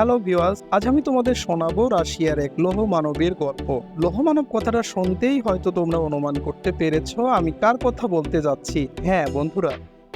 Hello viewers আজ আমি তোমাদের শোনাবো রাশিয়ার এক লৌহ মানবের গল্প। লৌহ মানব কথাটা শুনতেই হয়তো তোমরা অনুমান করতে পেরেছ, আমি কার কথা বলতে যাচ্ছি? হ্যাঁ বন্ধুরা,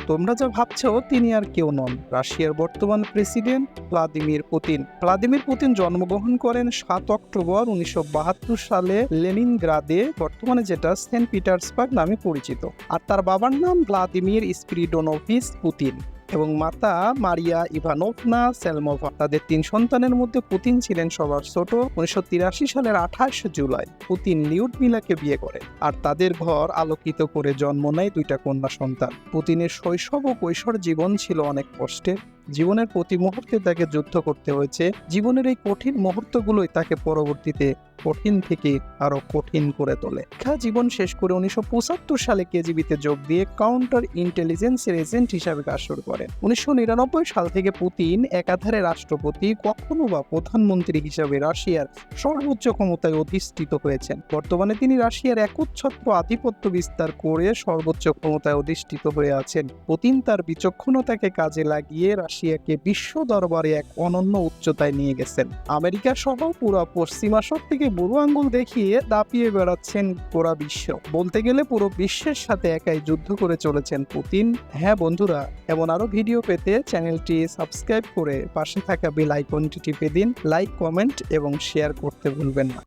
তোমরা যা ভাবছ তিনি আর কেউ নন। রাশিয়ার বর্তমান president Vladimir Putin. Vladimir Putin জন্মগ্রহণ করেন সাত অক্টোবর উনিশশো বাহাত্তর সালে লেনিনগ্রাদে, বর্তমানে যেটা সেন্ট পিটার্সবার্গ নামে পরিচিত। আর তার বাবার নাম ভ্লাদিমির স্পিরিডোনোভিস পুতিন। এবং মাতা মারিয়া ইভানোভনা সেলমোভা তাদের তিন সন্তানের মধ্যে পুতিন ছিলেন সবার ছোট। উনিশশো তিরাশি সালের আঠাশ জুলাই পুতিন লিউড মিলাকে বিয়ে করে আর তাদের ঘর আলোকিত করে জন্ম নেয় দুইটা কন্যা সন্তান। পুতিনের শৈশব ও কৈশোর জীবন ছিল অনেক কষ্টের। জীবনের প্রতি মুহূর্তে তাকে যুদ্ধ করতে হয়েছে। জীবনের এই কঠিন মুহূর্তগুলোই তাকে পরবর্তীতে কঠিন থেকে আরও কঠিন করে তোলে। শিক্ষা জীবন শেষ করে উনিশশো পঁচাত্তর সালে কেজিবিতে যোগ দিয়ে কাউন্টার ইন্টেলিজেন্সের এজেন্ট হিসাবে কাজ শুরু করেন। উনিশশো নিরানব্বই সাল থেকে পুতিন একাধারে রাষ্ট্রপতি, কখনো বা প্রধানমন্ত্রী হিসাবে রাশিয়ার সর্বোচ্চ ক্ষমতায় অধিষ্ঠিত হয়েছেন। বর্তমানে তিনি রাশিয়ার একচ্ছত্র আধিপত্য বিস্তার করে সর্বোচ্চ ক্ষমতায় অধিষ্ঠিত হয়ে আছেন। পুতিন তার বিচক্ষণতাকে কাজে লাগিয়ে রাশিয়াকে বিশ্ব দরবারে এক অনন্য উচ্চতায় নিয়ে গেছেন। আমেরিকা সহ পুরো পশ্চিমাশক থেকে বুড়ো আঙ্গুল দেখিয়ে দাপিয়ে বেড়াচ্ছেন পুরা বিশ্ব। বলতে গেলে পুরো বিশ্বের সাথে একাই যুদ্ধ করে চলেছেন পুতিন। হ্যাঁ বন্ধুরা, এমন আরও ভিডিও পেতে চ্যানেলটি সাবস্ক্রাইব করে পাশে থাকা বেল আইকনটি টিপে দিন। লাইক, কমেন্ট এবং শেয়ার করতে ভুলবেন না।